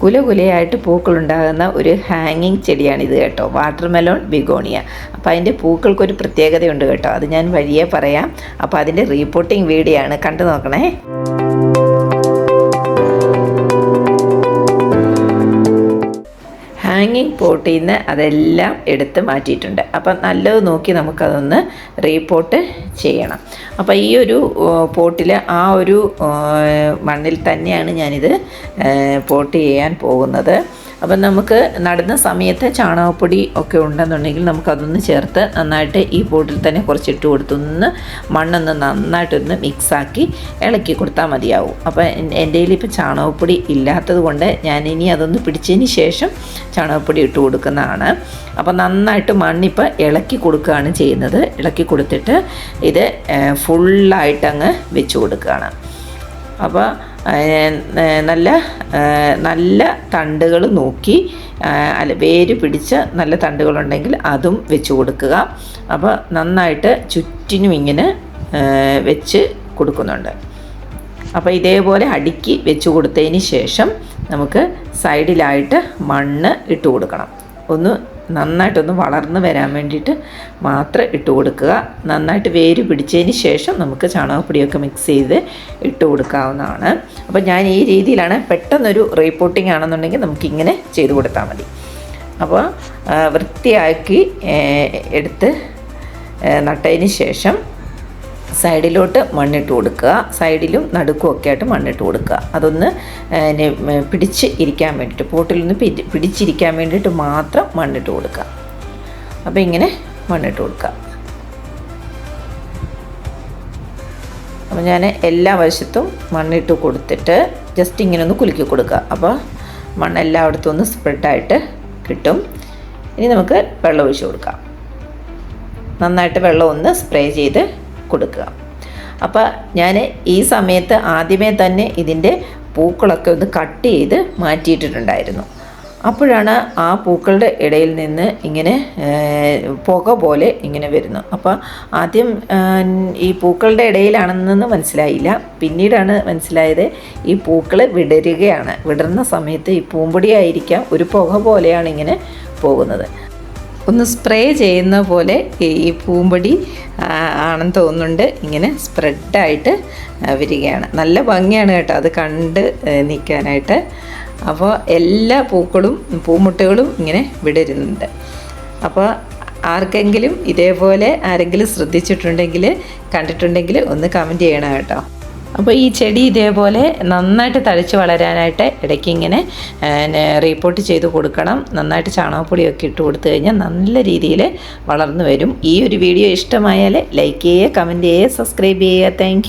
കുല കുലയായിട്ട് പൂക്കളുണ്ടാകുന്ന ഒരു ഹാങ്ങിങ് ചെടിയാണിത് കേട്ടോ. Water melon begonia. അപ്പോൾ അതിന്റെ പൂക്കൾക്കൊരു പ്രത്യേകതയുണ്ട് കേട്ടോ. അത് ഞാൻ വഴിയെ പറയാം. അപ്പോൾ അതിന്റെ റീപ്പോർട്ടിംഗ് വീഡിയോ ആണ്. കണ്ടു നോക്കണേ. ഹാങ്ങിങ് പോട്ടിൽ നിന്ന് അതെല്ലാം എടുത്ത് മാറ്റിയിട്ടുണ്ട്. അപ്പം നല്ലത് നോക്കി നമുക്കതൊന്ന് റീപോർട്ട് ചെയ്യണം. അപ്പോൾ ഈ ഒരു പോട്ടിൽ ആ ഒരു മണ്ണിൽ തന്നെയാണ് ഞാനിത് പോട്ട് ചെയ്യാൻ പോകുന്നത്. അപ്പം നമുക്ക് നടുന്ന സമയത്ത് ചാണകപ്പൊടി ഒക്കെ ഉണ്ടെന്നുണ്ടെങ്കിൽ നമുക്കതൊന്ന് ചേർത്ത് നന്നായിട്ട് ഈ പോട്ടിൽ തന്നെ കുറച്ച് കുറച്ചിട്ട് കൊടുത്തൊന്ന് മണ്ണൊന്ന് നന്നായിട്ടൊന്ന് മിക്സാക്കി ഇളക്കി കൊടുത്താൽ മതിയാവും. അപ്പോൾ എന്റെ കയ്യിൽ ഇപ്പോൾ ചാണകപ്പൊടി ഇല്ലാത്തത് കൊണ്ട് ഞാൻ ഇനി അതൊന്ന് പിടിച്ചതിന് ശേഷം ചാണകപ്പൊടി ഇട്ട് കൊടുക്കുന്നതാണ്. അപ്പോൾ നന്നായിട്ട് മണ്ണിപ്പോൾ ഇളക്കി കൊടുക്കുകയാണ് ചെയ്യുന്നത്. ഇളക്കി കൊടുത്തിട്ട് ഇത് ഫുള്ളായിട്ട് അങ്ങ് വെച്ച് കൊടുക്കുകയാണ്. അപ്പോൾ നല്ല നല്ല തണ്ടുകൾ നോക്കി അല്ല വേര് പിടിച്ച നല്ല തണ്ടുകളുണ്ടെങ്കിൽ അതും വെച്ച് കൊടുക്കുക. അപ്പോൾ നന്നായിട്ട് ചുറ്റിനും ഇങ്ങനെ വെച്ച് കൊടുക്കുന്നുണ്ട്. അപ്പോൾ ഇതേപോലെ അടുക്കി വെച്ച് കൊടുത്തതിന് ശേഷം നമുക്ക് സൈഡിലായിട്ട് മണ്ണ് ഇട്ട് കൊടുക്കണം. ഒന്ന് നന്നായിട്ടൊന്ന് വളർന്ന് വരാൻ വേണ്ടിയിട്ട് മാത്രം ഇട്ട് കൊടുക്കുക. നന്നായിട്ട് വേര് പിടിച്ചതിന് ശേഷം നമുക്ക് ചാണകപ്പൊടിയൊക്കെ മിക്സ് ചെയ്ത് ഇട്ട് കൊടുക്കാവുന്നതാണ്. അപ്പോൾ ഞാൻ ഈ രീതിയിലാണ് പെട്ടെന്നൊരു റീപ്പോർട്ടിംഗ് ആണെന്നുണ്ടെങ്കിൽ നമുക്കിങ്ങനെ ചെയ്ത് കൊടുത്താൽ മതി. അപ്പോൾ വൃത്തിയാക്കി എടുത്ത് നട്ടതിന് ശേഷം സൈഡിലോട്ട് മണ്ണിട്ട് കൊടുക്കുക. സൈഡിലും നടുക്കും ഒക്കെ ആയിട്ട് മണ്ണിട്ട് കൊടുക്കുക. അതൊന്ന് പിടിച്ച് ഇരിക്കാൻ വേണ്ടിയിട്ട് പിടി പിടിച്ചിരിക്കാൻ വേണ്ടിയിട്ട് മാത്രം മണ്ണിട്ട് കൊടുക്കുക. അപ്പോൾ ഇങ്ങനെ മണ്ണിട്ട് കൊടുക്കുക. അപ്പോൾ ഞാൻ എല്ലാ വശത്തും മണ്ണിട്ട് കൊടുത്തിട്ട് ജസ്റ്റ് ഇങ്ങനെ ഒന്ന് കുലുക്കി കൊടുക്കുക. അപ്പോൾ മണ്ണ് എല്ലായിടത്തും ഒന്ന് സ്പ്രെഡായിട്ട് കിട്ടും. ഇനി നമുക്ക് വെള്ളം ഒഴിച്ച് കൊടുക്കാം. നന്നായിട്ട് വെള്ളം ഒന്ന് സ്പ്രേ ചെയ്ത് കൊടുക്കുക. അപ്പോൾ ഞാൻ ഈ സമയത്ത് ആദ്യമേ തന്നെ ഇതിന്റെ പൂക്കളൊക്കെ ഒന്ന് കട്ട് ചെയ്ത് മാറ്റിയിട്ടിട്ടുണ്ടായിരുന്നു. അപ്പോഴാണ് ആ പൂക്കളുടെ ഇടയിൽ നിന്ന് ഇങ്ങനെ പുക പോലെ ഇങ്ങനെ വരുന്നു അപ്പോൾ ആദ്യം ഈ പൂക്കളുടെ ഇടയിലാണെന്ന് മനസ്സിലായില്ല. പിന്നീടാണ് മനസ്സിലായത് ഈ പൂക്കൾ വിടരുകയാണ്. വിടർന്ന സമയത്ത് ഈ പൂമ്പൊടിയായിരിക്കാം ഒരു പുക പോലെയാണ് ഇങ്ങനെ പോകുന്നത്. ഒന്ന് സ്പ്രേ ചെയ്യുന്ന പോലെ ഈ പൂമ്പൊടി ആണെന്ന് തോന്നുന്നുണ്ട്. ഇങ്ങനെ സ്പ്രെഡായിട്ട് വരികയാണ്. നല്ല ഭംഗിയാണ് കേട്ടോ അത് കണ്ട് നിൽക്കാനായിട്ട്. അപ്പോൾ എല്ലാ പൂക്കളും പൂമുട്ടുകളും ഇങ്ങനെ വിടരുന്നുണ്ട്. അപ്പോൾ ആർക്കെങ്കിലും ഇതേപോലെ ആരെങ്കിലും ശ്രദ്ധിച്ചിട്ടുണ്ടെങ്കിൽ കണ്ടിട്ടുണ്ടെങ്കിൽ ഒന്ന് കമന്റ് ചെയ്യണം കേട്ടോ. അപ്പോൾ ഈ ചെടി ഇതേപോലെ നന്നായിട്ട് തഴച്ച് വളരാനായിട്ട് ഇടയ്ക്ക് ഇങ്ങനെ റീപ്പോർട്ട് ചെയ്ത് കൊടുക്കണം. നന്നായിട്ട് ചാണകപ്പൊടിയൊക്കെ ഇട്ട് കൊടുത്തു കഴിഞ്ഞാൽ നല്ല രീതിയിൽ വളർന്നു വരും. ഈ ഒരു വീഡിയോ ഇഷ്ടമായാൽ ലൈക്ക് ചെയ്യുക കമന്റ് ചെയ്യുക സബ്സ്ക്രൈബ് ചെയ്യുക താങ്ക്